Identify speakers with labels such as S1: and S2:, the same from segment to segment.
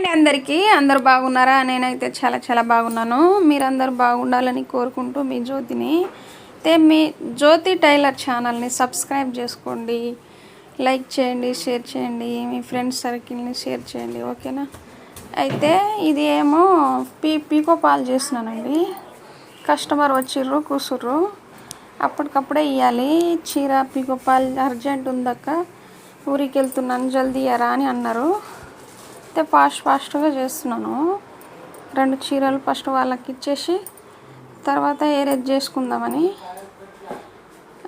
S1: అండి అందరికీ. అందరు బాగున్నారా? నేనైతే చాలా చాలా బాగున్నాను. మీరందరూ బాగుండాలని కోరుకుంటూ మీ జ్యోతిని. అయితే మీ జ్యోతి టైలర్ ఛానల్ని సబ్స్క్రైబ్ చేసుకోండి. లైక్ చేయండి షేర్ చేయండి. మీ ఫ్రెండ్స్ సర్కిల్ని షేర్ చేయండి. ఓకేనా? అయితే ఇది ఏమో పీ పీకో పాలు చేసినానండి కస్టమర్ వచ్చిర్రు కూసుర్రు. అప్పటికప్పుడే ఇవ్వాలి చీర పీకో పాలు అర్జెంట్ ఉందక్క. ఊరికి వెళ్తున్నాను జల్దీ ఇయ్యరా అని అన్నారు. అయితే ఫాస్ట్ ఫాస్ట్గా చేస్తున్నాను. రెండు చీరలు ఫస్ట్ వాళ్ళకి ఇచ్చేసి తర్వాత ఏరేజ్ చేసుకుందామని.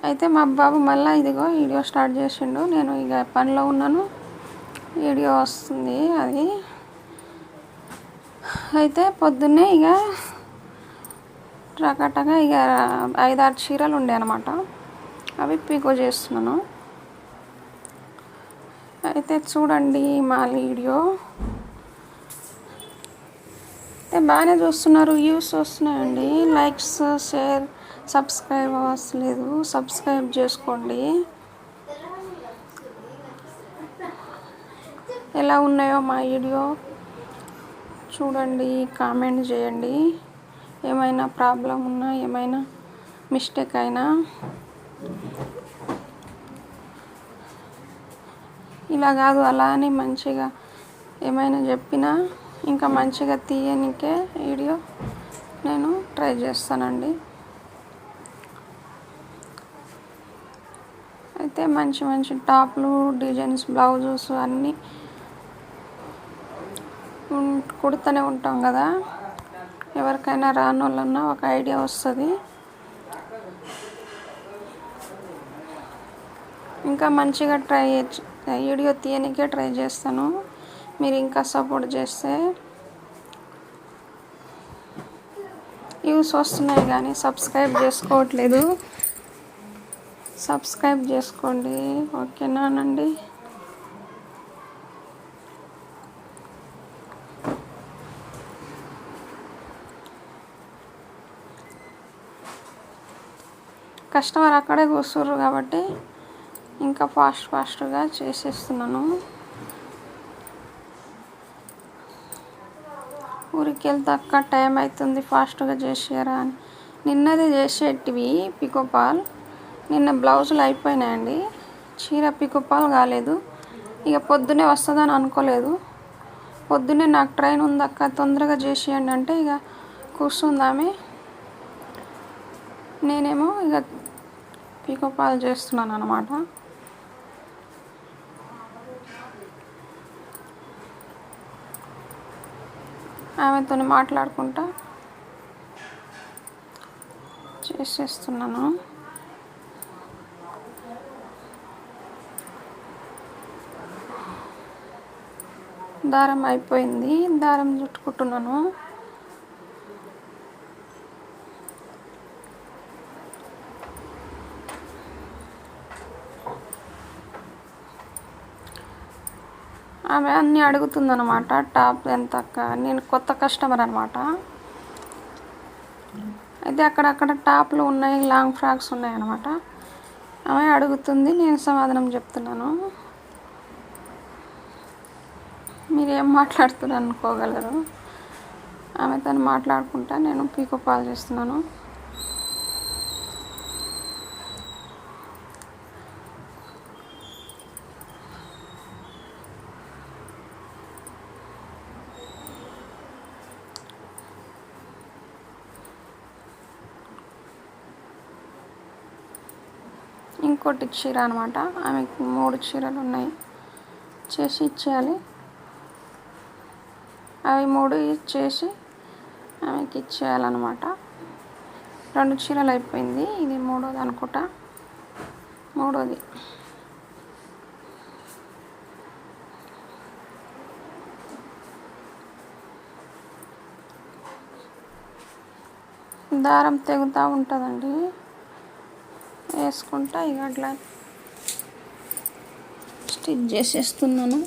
S1: అయితే మా బాబు మళ్ళీ ఇదిగో వీడియో స్టార్ట్ చేసిండు. నేను ఇక పనిలో ఉన్నాను. వీడియో వస్తుంది అది. అయితే పొద్దున్నే ఇక టకాటగా ఇక ఐదారు చీరలు ఉండే అనమాట అవి పీకో చేస్తున్నాను. అయితే చూడండి మా వీడియో. అయితే బాగానే చూస్తున్నారు వ్యూస్ వస్తున్నాయండి. లైక్స్ షేర్ సబ్స్క్రైబ్ అవ్వట్లేదు సబ్స్క్రైబ్ చేసుకోండి. ఎలా ఉన్నాయో మా వీడియో చూడండి కామెంట్ చేయండి. ఏమైనా ప్రాబ్లం ఉన్నా ఏమైనా మిస్టేక్ అయినా ఇలా కాదు అలా అని మంచిగా ఏమైనా చెప్పినా ఇంకా మంచిగా తీయనికే వీడియో నేను ట్రై చేస్తానండి. అయితే మంచి మంచి టాప్లు డిజైన్స్ బ్లౌజెస్ అన్నీ కుడుతూనే ఉంటాం కదా. ఎవరికైనా రాని వాళ్ళన్నా ఒక ఐడియా వస్తుంది. ఇంకా మంచిగా ట్రై వీడియో తీయనికే ట్రై చేస్తాను. మీరు ఇంకా సపోర్ట్ చేస్తే వ్యూస్ వస్తున్నాయి కానీ సబ్స్క్రైబ్ చేసుకోవట్లేదు. సబ్స్క్రైబ్ చేసుకోండి. ఓకేనానండి కస్టమర్ అక్కడే కూర్చుర్రు కాబట్టి ఇంకా ఫాస్ట్ ఫాస్ట్గా చేసేస్తున్నాను. ఊరికి వెళ్తాక అక్క టైం అవుతుంది ఫాస్ట్గా చేసేయరా అని. నిన్నది చేసేటివి పికోపాల్. నిన్న బ్లౌజులు అయిపోయినాయండి. చీర పికోపాల్ కాలేదు. ఇక పొద్దునే వస్తుందని అనుకోలేదు. పొద్దున్నే నాకు ట్రైన్ ఉందక్క తొందరగా చేసేయండి అంటే ఇక కూర్చుందామే. నేనేమో ఇక పికోపాల్ చేస్తున్నాను అనమాట ఆమెతో మాట్లాడుకుంటా. చేసేస్తున్నాను. దారం అయిపోయింది. దారం చుట్టుకుంటున్నాను. ఆమె అన్నీ అడుగుతుందనమాట టాప్ ఎంత నేను కొత్త కస్టమర్ అనమాట అయితే అక్కడక్కడ టాప్లు ఉన్నాయి లాంగ్ ఫ్రాక్స్ ఉన్నాయి అనమాట ఆమె అడుగుతుంది నేను సమాధానం చెప్తున్నాను. మీరు ఏం మాట్లాడుతున్నారు అనుకోగలరు. ఆమె తను మాట్లాడుకుంటా నేను పీకో కాల్ చేస్తున్నాను. ఇంకోటి చీర అనమాట ఆమెకి మూడు చీరలు ఉన్నాయి. చేసి ఇచ్చేయాలి. అవి మూడు చేసి ఆమెకి ఇచ్చేయాలన్నమాట. రెండు చీరలు అయిపోయింది. ఇది మూడోది అనుకుంటా. మూడోది. దారం తెగుతూ ఉంటుందండి. వేసుకుంటా ఇక అట్లా స్టిచ్ చేసేస్తున్నాను.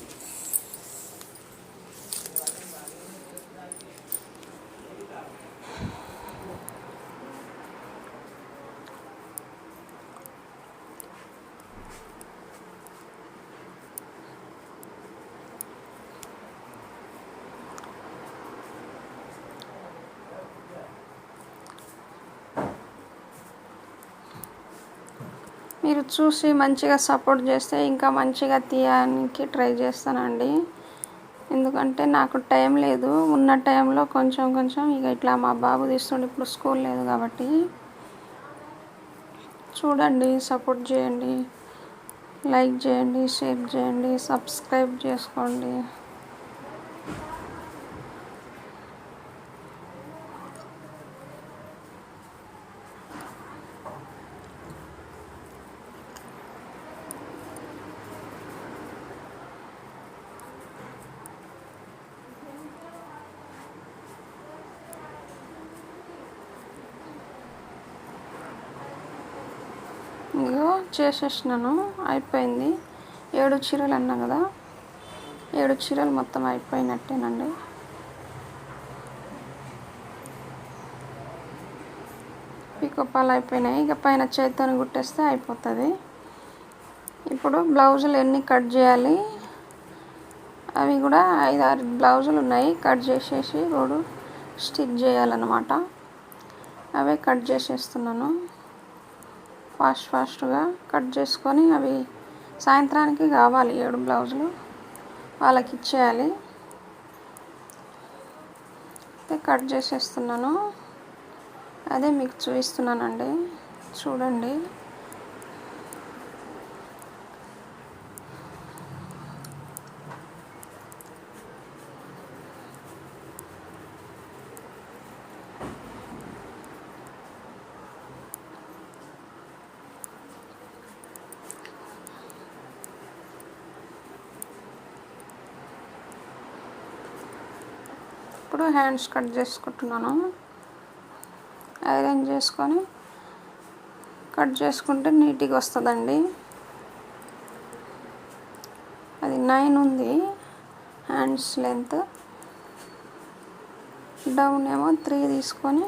S1: మీరు చూసి మంచిగా సపోర్ట్ చేస్తే ఇంకా మంచిగా తీయడానికి ట్రై చేస్తానండి. ఎందుకంటే నాకు టైం లేదు. ఉన్న టైంలో కొంచెం కొంచెం ఇక ఇట్లా మా బాబు తీస్తుండే. ఇప్పుడు స్కూల్ లేదు కాబట్టి. చూడండి సపోర్ట్ చేయండి. లైక్ చేయండి షేర్ చేయండి సబ్స్క్రైబ్ చేసుకోండి. ఇదిగో చేసేసినాను అయిపోయింది. ఏడు చీరలు అన్నా కదా? ఏడు చీరలు మొత్తం అయిపోయినట్టేనండి. పికోపాలు అయిపోయినాయి. ఇక పైన చేతితో కుట్టేస్తే అయిపోతుంది. ఇప్పుడు బ్లౌజులు ఎన్ని కట్ చేయాలి? అవి కూడా ఐదు ఆరు బ్లౌజులు ఉన్నాయి. కట్ చేసేసి రోడ్డు స్టిచ్ చేయాలన్నమాట. అవే కట్ చేసేస్తున్నాను. ఫాస్ట్ ఫాస్ట్గా కట్ చేసుకొని అవి సాయంత్రానికి కావాలి ఏడు బ్లౌజులు. వాళ్ళకి ఇచ్చేయాలి. అయితే కట్ చేసేస్తున్నాను. అదే మీకు చూపిస్తున్నానండి. చూడండి. ఇప్పుడు హ్యాండ్స్ కట్ చేసుకుంటున్నాను. ఐరన్ చేసుకొని కట్ చేసుకుంటే నీట్గా వస్తుందండి. అది నైన్ ఉంది. హ్యాండ్స్ లెంత్ డౌన్ ఏమో త్రీ తీసుకొని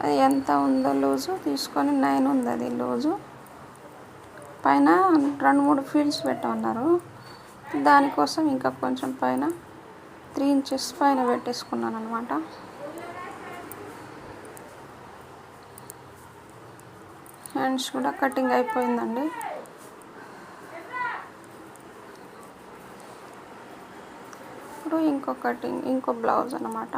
S1: అది ఎంత ఉందో లూజు తీసుకొని నైన్ ఉంది అది లూజు. పైన రెండు మూడు ఫీల్డ్స్ పెట్టమన్నారు. దానికోసం ఇంకా కొంచెం పైన త్రీ ఇంచెస్ పైన పెట్టేసుకున్నాను అనమాట హ్యాండ్స్ కూడా కటింగ్ అయిపోయిందండి. ఇప్పుడు ఇంకో కటింగ్ ఇంకో బ్లౌజ్ అనమాట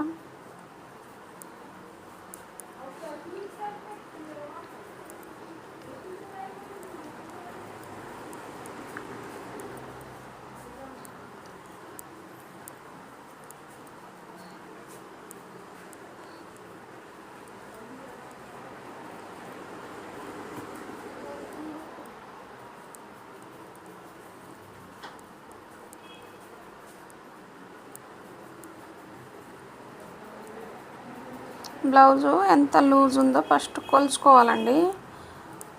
S1: బ్లౌజు ఎంత లూజ్ ఉందో ఫస్ట్ కొలుచుకోవాలండి.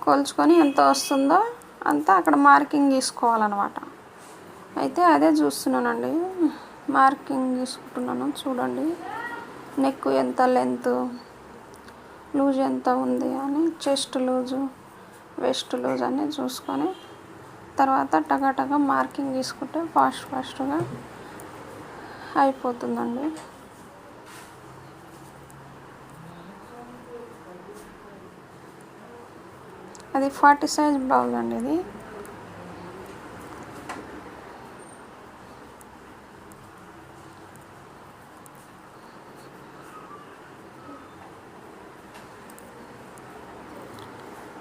S1: కొలుచుకొని ఎంత వస్తుందో అంతా అక్కడ మార్కింగ్ తీసుకోవాలన్నమాట. అయితే అదే చూస్తున్నానండి. మార్కింగ్ తీసుకుంటున్నాను చూడండి. నెక్ ఎంత లెంత్ లూజ్ ఎంత ఉంది అని చెస్ట్ లూజు వెస్ట్ లూజ్ అని చూసుకొని తర్వాత టగటగా మార్కింగ్ తీసుకుంటే ఫాస్ట్ ఫాస్ట్గా అయిపోతుందండి. అది ఫార్టీ సైజ్ బ్లౌజ్ అండి ఇది.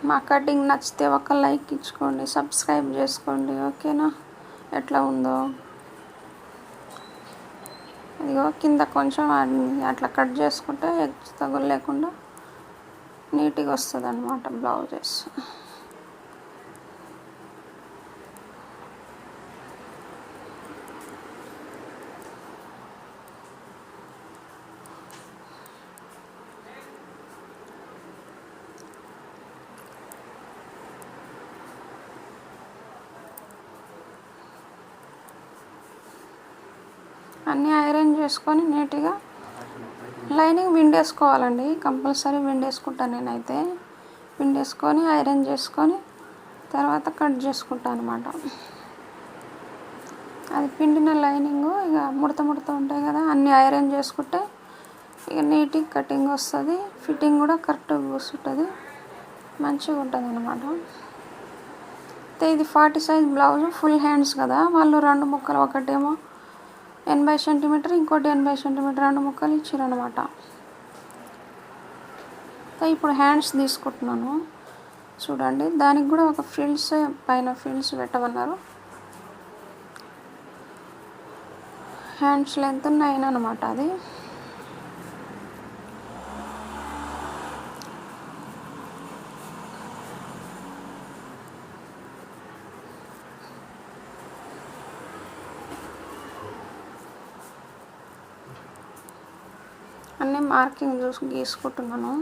S1: మా కటింగ్ నచ్చితే ఒక లైక్ ఇచ్చుకోండి సబ్స్క్రైబ్ చేసుకోండి ఓకేనా? ఎట్లా ఉందో? ఇదిగో కింద కొంచెం అట్లా కట్ చేసుకుంటే ఎగ్స్ తగులు లేకుండా నీట్గా వస్తుంది అనమాట బ్లౌజెస్. అన్నీ ఐరన్ చేసుకొని నీట్గా లైనింగ్ విండేసుకోవాలండి. కంపల్సరీ విండేసుకుంటాను నేనైతే. విండేసుకొని ఐరన్ చేసుకొని తర్వాత కట్ చేసుకుంటాను అనమాట అది పిండిన లైనింగ్ ఇక ముడత ముడత ఉంటాయి కదా అన్నీ ఐరన్ చేసుకుంటే ఇక నీట్గా కటింగ్ వస్తుంది. ఫిట్టింగ్ కూడా కరెక్ట్గా కూర్చుంటుంది మంచిగా ఉంటుంది అనమాట అయితే ఇది forty size blouse full hands కదా. వాళ్ళు రెండు ముక్కలు ఒకటేమో ఎనభై సెంటీమీటర్ ఇంకోటి ఎనభై సెంటీమీటర్ రెండు ముక్కలు ఇచ్చిరనమాట ఇప్పుడు హ్యాండ్స్ తీసుకుంటున్నాను. చూడండి దానికి కూడా ఒక ఫీల్డ్స్ పైన ఫీల్డ్స్ పెట్టమన్నారు. హ్యాండ్స్ లెంత్ నైన్ అనమాట అది. అన్నీ మార్కింగ్ చూసి గీసుకుంటున్నాను.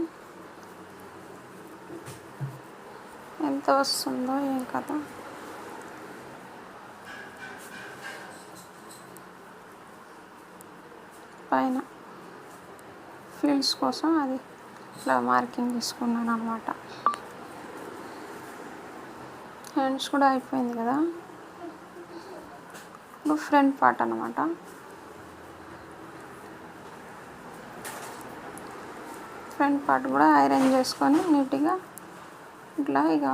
S1: ఎంత వస్తుందో ఏం కథ? పైన ఫీల్డ్స్ కోసం అది ఇట్లా మార్కింగ్ తీసుకున్నాను అనమాట హ్యాండ్స్ కూడా అయిపోయింది కదా? ఇప్పుడు ఫ్రంట్ పార్ట్ అనమాట ఫ్రంట్ పార్ట్ కూడా ఐరన్ చేసుకొని నీట్గా ఇట్లా ఇక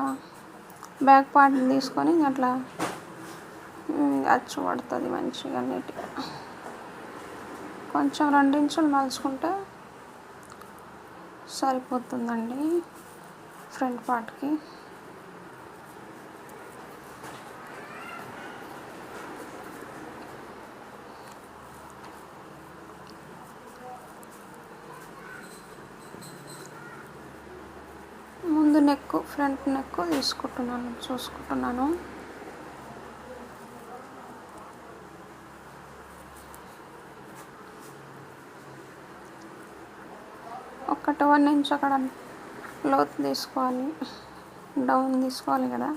S1: బ్యాక్ పార్ట్ తీసుకొని అట్లా అచ్చు పడుతుంది మంచిగా నీట్గా. కొంచెం రెండించులు మలుచుకుంటే సరిపోతుందండి ఫ్రంట్ పార్ట్కి. ముందు నెక్ ఫ్రంట్ నెక్ తీసుకుంటున్నాను చూసుకుంటున్నాను. ఒకటి వన్ ఇంచ్ అక్కడ లోత్ తీసుకోవాలి డౌన్ తీసుకోవాలి కదా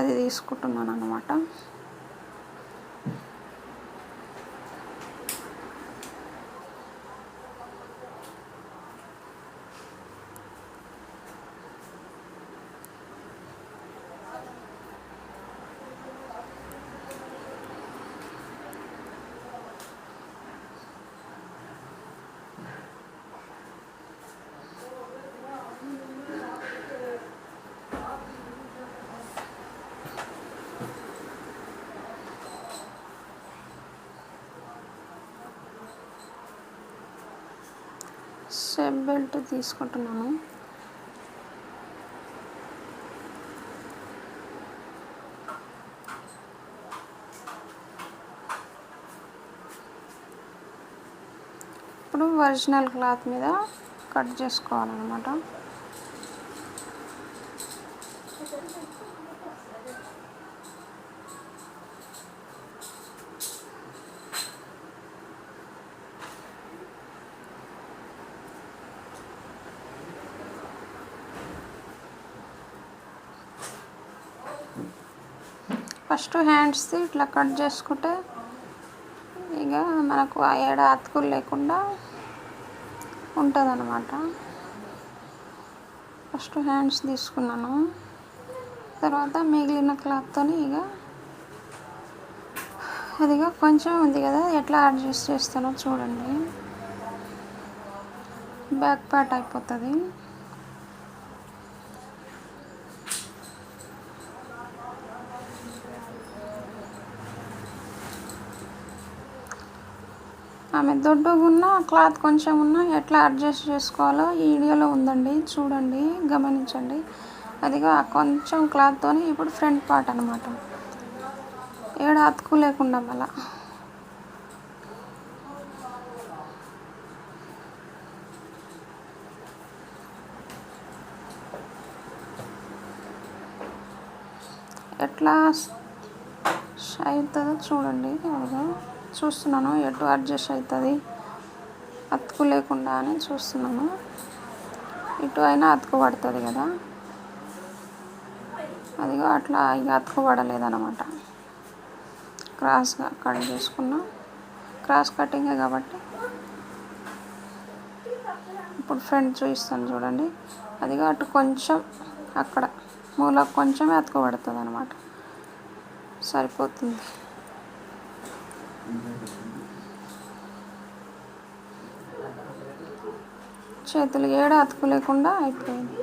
S1: అది తీసుకుంటున్నాను అనమాట షేప్ బెల్ట్ తీసుకుంటున్నాను. ఇప్పుడు ఒరిజినల్ క్లాత్ మీద కట్ చేసుకోవాలన్నమాట. ఫస్ట్ హ్యాండ్స్ది ఇట్లా కట్ చేసుకుంటే ఇక మనకు ఆ ఏడ అతుకులు లేకుండా ఉంటుందన్నమాట. ఫస్ట్ హ్యాండ్స్ తీసుకున్నాను. తర్వాత మిగిలిన క్లాత్తో ఇక అదిగా కొంచెం ఉంది కదా ఎట్లా అడ్జస్ట్ చేస్తానో చూడండి. బ్యాక్ పార్ట్ అయిపోతుంది. ఆమె దొడ్డుగా ఉన్న క్లాత్ కొంచెం ఉన్న ఎట్లా అడ్జస్ట్ చేసుకోవాలో ఈ వీడియోలో ఉందండి. చూడండి గమనించండి. అదిగా కొంచెం క్లాత్తో ఇప్పుడు ఫ్రంట్ పార్ట్ అనమాట ఏడ అతుకు లేకుండా మళ్ళా. ఎట్లా అవుతుందో చూడండి చూస్తున్నాను ఎటు అడ్జస్ట్ అవుతుంది అతుకు లేకుండా అని చూస్తున్నాను. ఇటు అయినా అతుకు పడుతుంది కదా. అదిగో అట్లా ఇక అతుకు క్రాస్గా కట్ చేసుకున్నా. క్రాస్ కటింగే కాబట్టి. ఇప్పుడు ఫ్రంట్ చూపిస్తాను చూడండి. అదిగో అటు కొంచెం అక్కడ. మూల కొంచెమే అతుకు పడుతుంది అనమాట సరిపోతుంది. చేతులు ఏడ అతుకు లేకుండా అయిపోయింది.